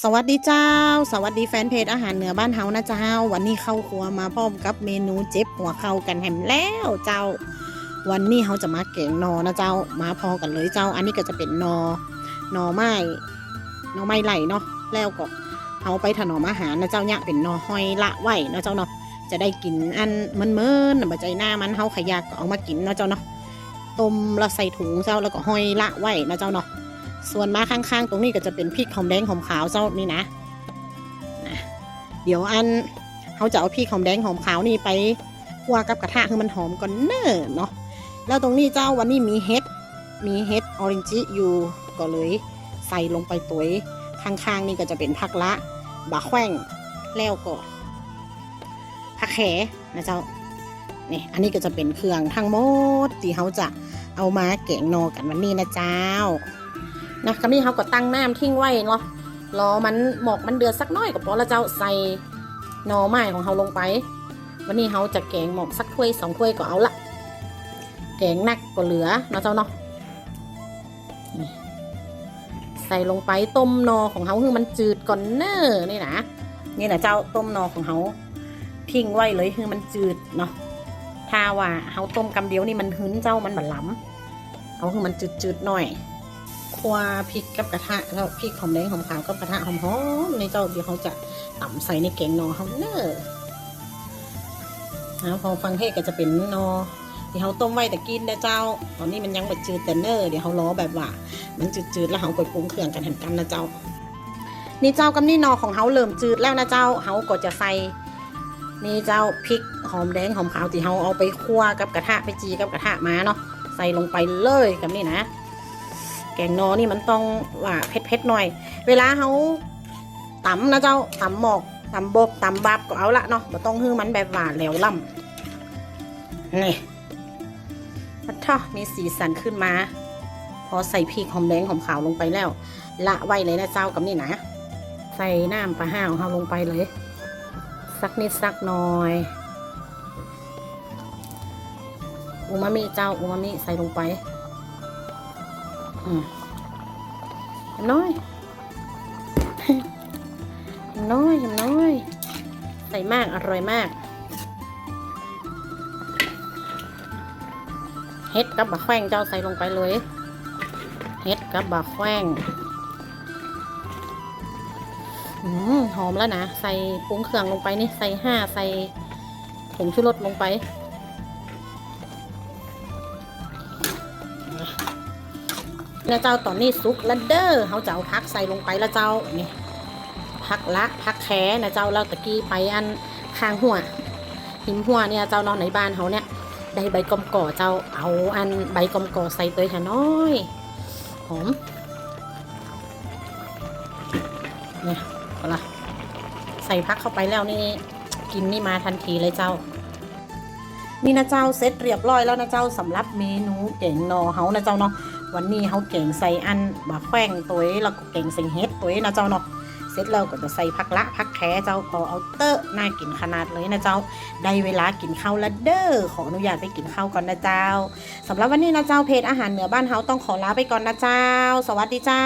สวัสดีเจ้า สวัสดีแฟนเพจอาหารเหนือบ้านเฮานะเจ้า วันนี้เข้าครัวมาพร้อมกับเมนูเจ็บหัวเข่ากันแหมแล้วเจ้า วันนี้เขาจะมาแกงนอนะเจ้า มาพอกันเลยเจ้า อันนี้ก็จะเป็นนอนอไม้นอไม้ไหลเนาะแล้วก็เอาไปถนอมอาหารนะเจ้าเนี่ยเป็นนอหอยละไว้นะเจ้าเนาะจะได้กินอันมันเมินๆน่ะบะใจหน้ามันเฮาขยากก็เอามากินนะเจ้าเนาะต้มแล้วใส่ถุงเจ้าแล้วก็ห้อยละไว้นะเจ้าเนาะ ส่วนมาข้างๆ ตรงนี้ก็จะเป็นพริกหอมแดงหอมขาวเจ้านี่นะนะเดี๋ยวอันเขาจะเอาพริกหอมแดงหอมขาวนี่ไปคั่วกับกระทะคือมันหอมก่อนเนอเนาะแล้วตรงนี้เจ้าวันนี้มีเห็ดมีเห็ดออรินจิอยู่ก็เลยใส่ลงไปตัวข้างๆ นี่ก็จะเป็นผักละบะแขว้งแล้วก็ผักแขนะเจ้านี่อันนี้ก็จะเป็นเครื่องทั้งหมดที่เขาจะเอามาแกงนอกันวันนี้นะเจ้า นะกำนี้เขาก็ตั้งน้ำทิ้งไว้เนาะรอมันหมอกมันเดือดสักน้อยก็พอแล้วเจ้าใส่หน่อไม้ของเขาลงไป วันนี้เขาจะแกงหมอกสักถ้วยสองถ้วยก็เอาละแกงนักก็เหลือเนาะเจ้าเนาะใส่ลงไปต้มนอของเขาคือมันจืดก่อนเนอร์นี่นะนี่นะเจ้าต้มนอของเขาทิ้งไว้เลยคือมันจืดเนาะถ้าว่าเขาต้มกำเดียวนี่มันหึนเจ้ามันบัดล้ำเอาคือมันจืดๆหน่อย คั่วพริกกับกระทะแล้วพริกหอมแดงหอมขาวกับกระทะหอมหอมในเจ้าเดี๋ยวเขาจะต่ำใส่ในแกงนอเขาเนอนะพอฟังเทศก็จะเป็นนอที่เขาต้มไว้แต่กินนะเจ้า ตอนนี้มันยังแบบจืดแต่เนอเดี๋ยวเขาล้อแบบว่า มันจืดๆแล้วเขาก็ปรุงเครื่องกันแทนกันนะเจ้า นี่เจ้ากับนี่นอของเขาเริ่มจืดแล้วนะเจ้าเขาก็จะใส่นี่เจ้าพริกหอมแดงหอมขาวที่เขาเอาไปคั่วกับกระทะไปจีกับกระทะมาเนาะใส่ลงไปเลยกับนี่นะ แกงนอนี่มันต้องว่าเผ็ดๆหน่อย เวลาเขาตำนะเจ้าตำหมอกตำบกตำบับก็เอาละเนาะบ่ต้องฮื้อมันแบบหวานแหลวล่ำนี่พัดท่อมีสีสันขึ้นมา พอใส่พริกหอมแดงหอมขาวลงไปแล้ว ละไว้เลยนะเจ้ากับนี่นะ ใส่น้ำปลาห้าวเขาลงไปเลย สักนิดสักหน่อยอูมามิเจ้าอูมามิใส่ลงไป น้อยน้อยน้อยใส่มาก อร่อยมาก เฮ็ดกับบะแขว้งเจ้าใส่ลงไปเลย เฮ็ดกับบะแขว้งหอมแล้วนะ ใส่ปรุงเครื่องลงไปนี่ ใส่ห้า ใส่ผงชูรสลงไป แล้วเจ้าตอนนี้ซุกแล้วเด้อเขาจะเอาพักใส่ลงไปแล้วเจ้านี่พักละพักแค่นะเจ้าแล้วตะกี้ไปอันข้างหัวหิมหัวเนี่ยเจ้านอนในบ้านเขาเนี่ยได้ใบกอมก่อเจ้าเอาอันใบกอมก่อใส่ตัวหาน้อยหอมเนี่ยเอาละใส่พักเข้าไปแล้วนี่กินนี่มาทันทีเลยเจ้า นี่นะเจ้าเสร็จเรียบร้อยแล้วนะเจ้าสำหรับเมนูแกงนอเฮานะเจ้าเนาะ วันนี้เขาเก่งใส่อันบะแขว้งตัวเองแล้วก็เก่งใส่เฮ็ดตัวนะเจ้าเนาะเสร็จแล้วก็จะใส่ผักละผักแค่เจ้าพอเอาเตอะน่ากินขนาดเลยนะเจ้าได้เวลากินข้าวแล้วเด้อขออนุญาตไปกินข้าวก่อนนะเจ้าสำหรับวันนี้นะเจ้าเพจอาหารเหนือบ้านเฮาต้องขอลาไปก่อนนะเจ้า สวัสดีเจ้า